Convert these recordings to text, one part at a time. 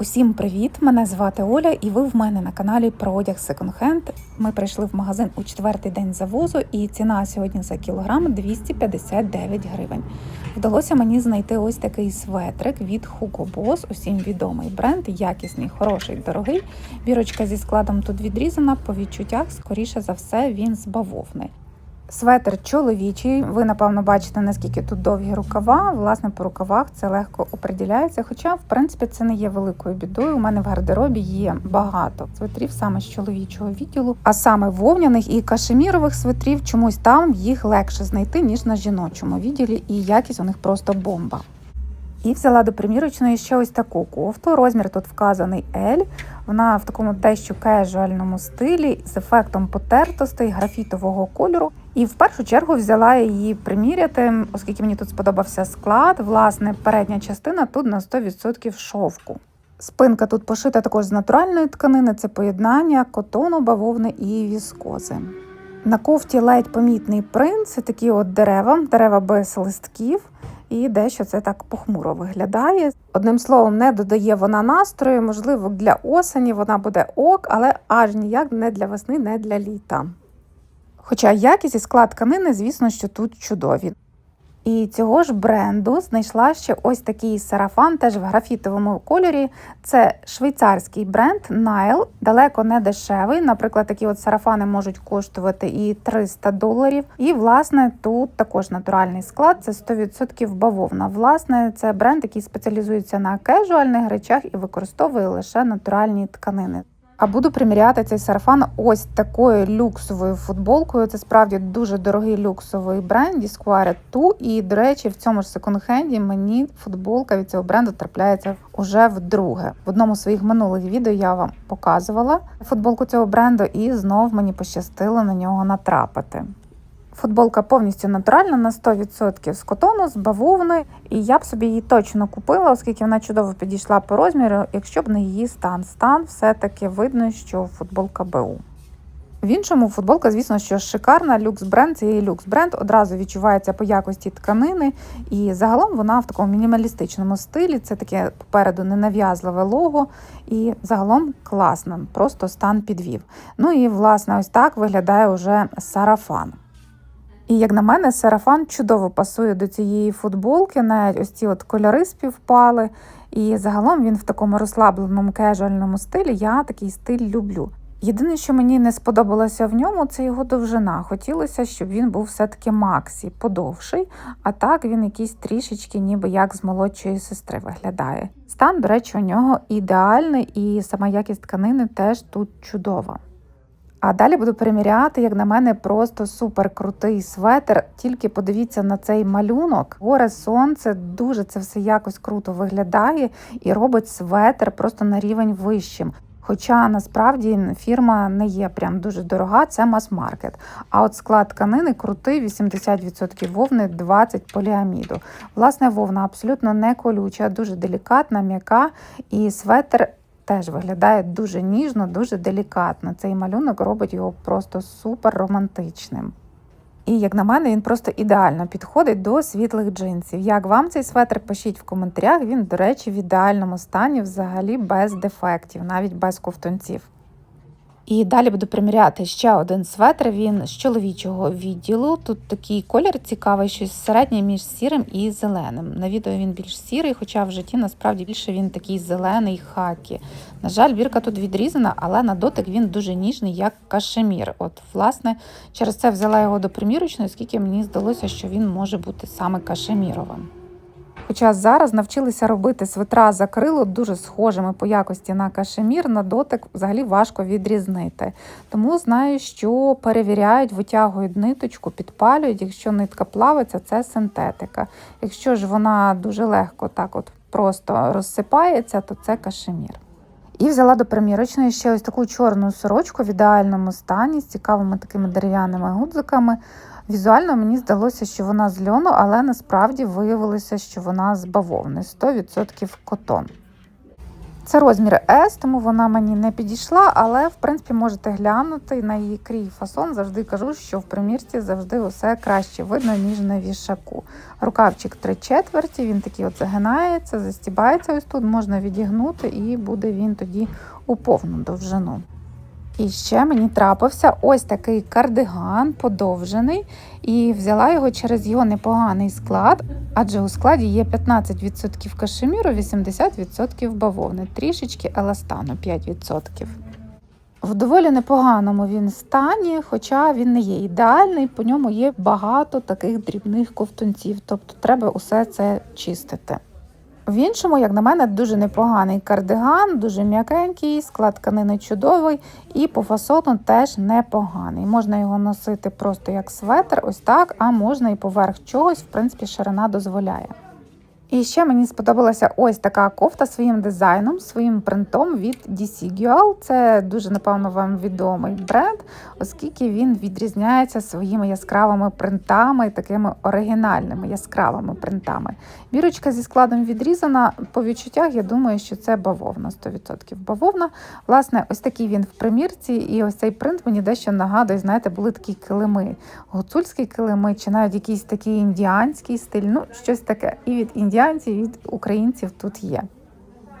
Усім привіт! Мене звати Оля, і ви в мене на каналі про одяг Hand. Ми прийшли в магазин у четвертий день завозу, і ціна сьогодні за кілограм 259 гривень. Вдалося мені знайти ось такий светрик від Hugo Boss, усім відомий бренд, якісний, хороший, дорогий. Бірочка зі складом тут відрізана. По відчуттях, скоріше за все, він з бавовни. Светр чоловічий. Ви напевно бачите, наскільки тут довгі рукава. Власне, по рукавах це легко оприділяється. Хоча, в принципі, це не є великою бідою. У мене в гардеробі є багато светрів саме з чоловічого відділу, а саме вовняних і кашемірових светрів. Чомусь там їх легше знайти ніж на жіночому відділі, і якість у них просто бомба. І взяла до примірочної ще ось таку кофту. Розмір тут вказаний L. Вона в такому дещо кежуальному стилі з ефектом потертостей, графітового кольору. І в першу чергу взяла її приміряти, оскільки мені тут сподобався склад. Власне, передня частина тут на 100% шовку. Спинка тут пошита також з натуральної тканини, це поєднання котону, бавовни і віскози. На кофті ледь помітний принт, це такі от дерева, дерева без листків, і дещо це так похмуро виглядає. Одним словом, не додає вона настрою, можливо, для осені вона буде ок, але аж ніяк не для весни, не для літа. Хоча якість і склад тканини, звісно, що тут чудові. І цього ж бренду знайшла ще ось такий сарафан, теж в графітовому кольорі. Це швейцарський бренд Nile, далеко не дешевий. Наприклад, такі от сарафани можуть коштувати і 300 доларів. І, власне, тут також натуральний склад, це 100% бавовна. Власне, це бренд, який спеціалізується на кежуальних речах і використовує лише натуральні тканини. А буду приміряти цей сарафан ось такою люксовою футболкою. Це справді дуже дорогий люксовий бренд Square 2. І, до речі, в цьому ж секонд-хенді мені футболка від цього бренду трапляється уже вдруге. В одному з своїх минулих відео я вам показувала футболку цього бренду, і знов мені пощастило на нього натрапити. Футболка повністю натуральна на 100% з котону, з бавовни, і я б собі її точно купила, оскільки вона чудово підійшла по розміру, якщо б не її стан. Стан все-таки видно, що футболка БУ. В іншому футболка, звісно, що шикарна люкс бренд. Це є люкс бренд, одразу відчувається по якості тканини, і загалом вона в такому мінімалістичному стилі. Це таке попереду ненав'язливе лого, і загалом класно, просто стан підвів. Ну і власне, ось так виглядає уже сарафан. І як на мене, сарафан чудово пасує до цієї футболки, навіть ось ці от кольори співпали. І загалом він в такому розслабленому кежуальному стилі. Я такий стиль люблю. Єдине, що мені не сподобалося в ньому, це його довжина. Хотілося, щоб він був все-таки Максі, подовший, а так він якийсь трішечки, ніби як з молодшої сестри виглядає. Стан, до речі, у нього ідеальний, і сама якість тканини теж тут чудова. А далі буду переміряти, як на мене, просто супер крутий светр. Тільки подивіться на цей малюнок. Горе сонце, дуже це все якось круто виглядає і робить светр просто на рівень вищим. Хоча насправді фірма не є прям дуже дорога, це мас-маркет. А от склад тканини крутий, 80% вовни, 20% поліаміду. Власне, вовна абсолютно не колюча, дуже делікатна, м'яка, і светр теж виглядає дуже ніжно, дуже делікатно. Цей малюнок робить його просто супер романтичним. І, як на мене, він просто ідеально підходить до світлих джинсів. Як вам цей светр, пишіть в коментарях. Він, до речі, в ідеальному стані, взагалі без дефектів, навіть без ковтунців. І далі буду приміряти ще один светр. Він з чоловічого відділу. Тут такий колір цікавий, щось середнє між сірим і зеленим. На відео він більш сірий, хоча в житті насправді більше він такий зелений хакі. На жаль, бірка тут відрізана, але на дотик він дуже ніжний, як кашемір. От, власне, через це взяла його до примірочної, оскільки мені здалося, що він може бути саме кашеміровим. Хоча зараз навчилися робити свитра з акрилу дуже схожими по якості на кашемір, на дотик взагалі важко відрізнити. Тому знаю, що перевіряють, витягують ниточку, підпалюють. Якщо нитка плавиться, це синтетика. Якщо ж вона дуже легко так от просто розсипається, то це кашемір. І взяла до примірочної ще ось таку чорну сорочку в ідеальному стані з цікавими такими дерев'яними гудзиками. Візуально мені здалося, що вона з льону, але насправді виявилося, що вона з бавовни 100% котон. Це розмір S, тому вона мені не підійшла, але в принципі можете глянути на її крій фасон. Завжди кажу, що в примірці завжди усе краще видно, ніж на вішаку. Рукавчик 3 четверті, він такий от загинається, застібається ось тут, можна відігнути, і буде він тоді у повну довжину. І ще мені трапився ось такий кардиган подовжений, і взяла його через його непоганий склад, адже у складі є 15% кашеміру, 80% бавовни, трішечки еластану 5%. В доволі непоганому він стані, хоча він не є ідеальний, по ньому є багато таких дрібних ковтунців, тобто треба усе це чистити. В іншому, як на мене, дуже непоганий кардиган, дуже м'якенький, склад тканини чудовий і по фасону теж непоганий. Можна його носити просто як светр, ось так, а можна і поверх чогось, в принципі, ширина дозволяє. І ще мені сподобалася ось така кофта своїм дизайном, своїм принтом від DC Gual. Це дуже, напевно, вам відомий бренд, оскільки він відрізняється своїми яскравими принтами, такими оригінальними яскравими принтами. Бірочка зі складом відрізана. По відчуттях, я думаю, що це бавовна, 100% бавовна. Власне, ось такий він в примірці, і ось цей принт мені дещо нагадує, знаєте, були такі килими, гуцульські килими, чи навіть якийсь такий індіанський стиль, ну щось таке. І від індіанців, і від українців тут є.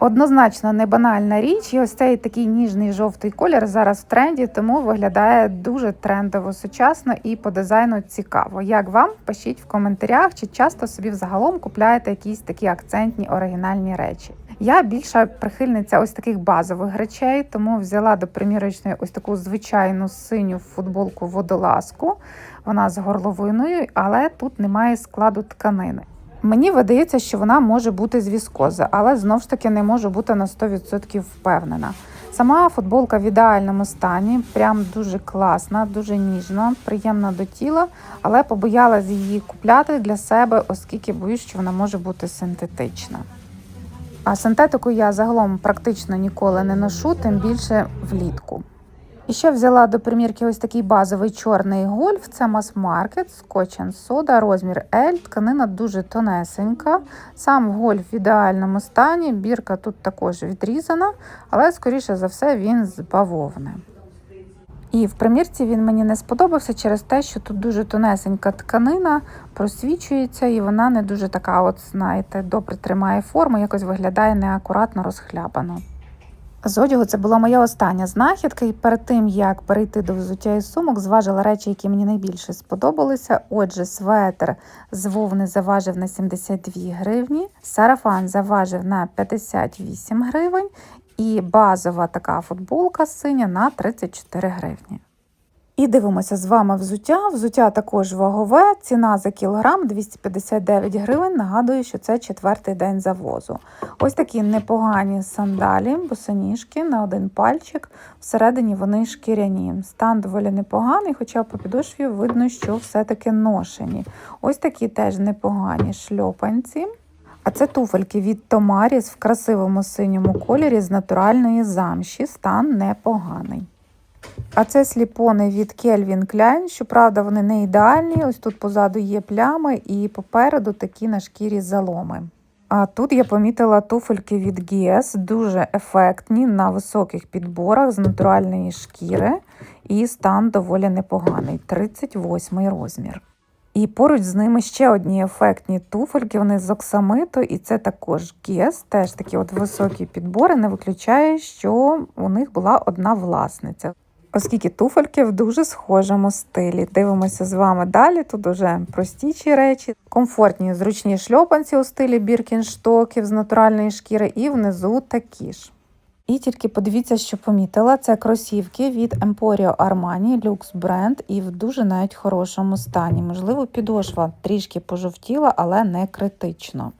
Однозначно не банальна річ, і ось цей такий ніжний жовтий колір зараз в тренді, тому виглядає дуже трендово сучасно і по дизайну цікаво. Як вам? Пишіть в коментарях, чи часто собі взагалом купляєте якісь такі акцентні оригінальні речі. Я більша прихильниця ось таких базових речей, тому взяла до примірочної ось таку звичайну синю футболку водолазку. Вона з горловиною, але тут немає складу тканини. Мені видається, що вона може бути з віскози, але знову ж таки не можу бути на 100% впевнена. Сама футболка в ідеальному стані, прям дуже класна, дуже ніжна, приємна до тіла, але побоялась її купляти для себе, оскільки боюсь, що вона може бути синтетична. А синтетику я загалом практично ніколи не ношу, тим більше влітку. І ще взяла до примірки ось такий базовий чорний гольф. Це мас-маркет, Scotch сода, розмір L. Тканина дуже тонесенька. Сам гольф в ідеальному стані. Бірка тут також відрізана, але, скоріше за все, він з бавовни. І в примірці він мені не сподобався через те, що тут дуже тонесенька тканина, просвічується, і вона не дуже така, от, знаєте, добре тримає форму, якось виглядає неакуратно розхлябано. З одягу це була моя остання знахідка, і перед тим як перейти до взуття і сумок, зважила речі, які мені найбільше сподобалися. Отже, светр з вовни заважив на 72 гривні, сарафан заважив на 58 гривень, і базова така футболка синя на 34 гривні. І дивимося з вами взуття. Взуття також вагове, ціна за кілограм 259 гривень. Нагадую, що це четвертий день завозу. Ось такі непогані сандалі, босоніжки на один пальчик. Всередині вони шкіряні. Стан доволі непоганий, хоча по підошві видно, що все-таки ношені. Ось такі теж непогані шльопанці. А це туфельки від Томаріс в красивому синьому кольорі з натуральної замші. Стан непоганий. А це сліпони від Kelvin Klein. Щоправда, вони не ідеальні. Ось тут позаду є плями, і попереду такі на шкірі заломи. А тут я помітила туфельки від Guess, дуже ефектні на високих підборах з натуральної шкіри, і стан доволі непоганий 38 розмір. І поруч з ними ще одні ефектні туфельки, вони з оксамиту, і це також Guess, теж такі от високі підбори, не виключає, що у них була одна власниця. Оскільки туфельки в дуже схожому стилі. Дивимося з вами далі. Тут уже простіші речі, комфортні, зручні шльопанці у стилі біркінштоків з натуральної шкіри, і внизу такі ж. І тільки подивіться, що помітила, це кросівки від Emporio Armani Lux бренд і в дуже навіть хорошому стані. Можливо, підошва трішки пожовтіла, але не критично.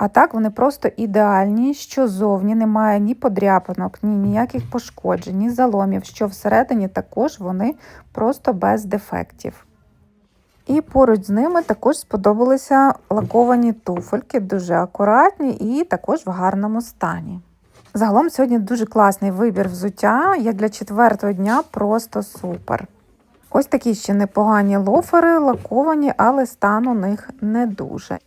А так вони просто ідеальні, що зовні немає ні подряпинок, ні ніяких пошкоджень, ні заломів, що всередині також вони просто без дефектів. І поруч з ними також сподобалися лаковані туфельки, дуже акуратні і також в гарному стані. Загалом сьогодні дуже класний вибір взуття, як для четвертого дня просто супер. Ось такі ще непогані лофери, лаковані, але стан у них не дуже.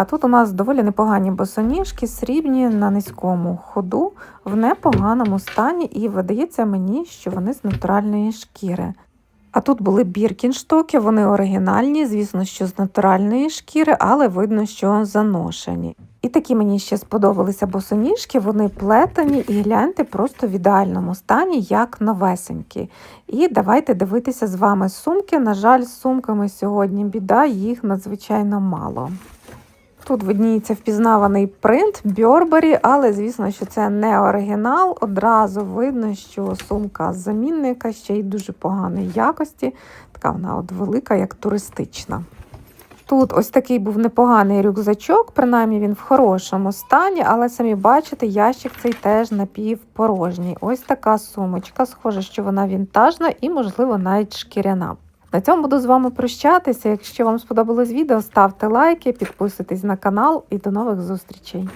А тут у нас доволі непогані босоніжки, срібні на низькому ходу, в непоганому стані, і видається мені, що вони з натуральної шкіри. А тут були біркінштоки, вони оригінальні, звісно, що з натуральної шкіри, але видно, що заношені. І такі мені ще сподобалися босоніжки, вони плетені і гляньте просто в ідеальному стані, як новесенькі. І давайте дивитися з вами сумки. На жаль, з сумками сьогодні біда, їх надзвичайно мало. Тут видніється впізнаваний принт Burberry, але звісно, що це не оригінал. Одразу видно, що сумка з замінника ще й дуже поганої якості. Така вона от велика, як туристична. Тут ось такий був непоганий рюкзачок, принаймні він в хорошому стані, але самі бачите, ящик цей теж напівпорожній. Ось така сумочка. Схоже, що вона вінтажна і, можливо, навіть шкіряна. На цьому буду з вами прощатися. Якщо вам сподобалось відео, ставте лайки, підписуйтесь на канал і до нових зустрічей.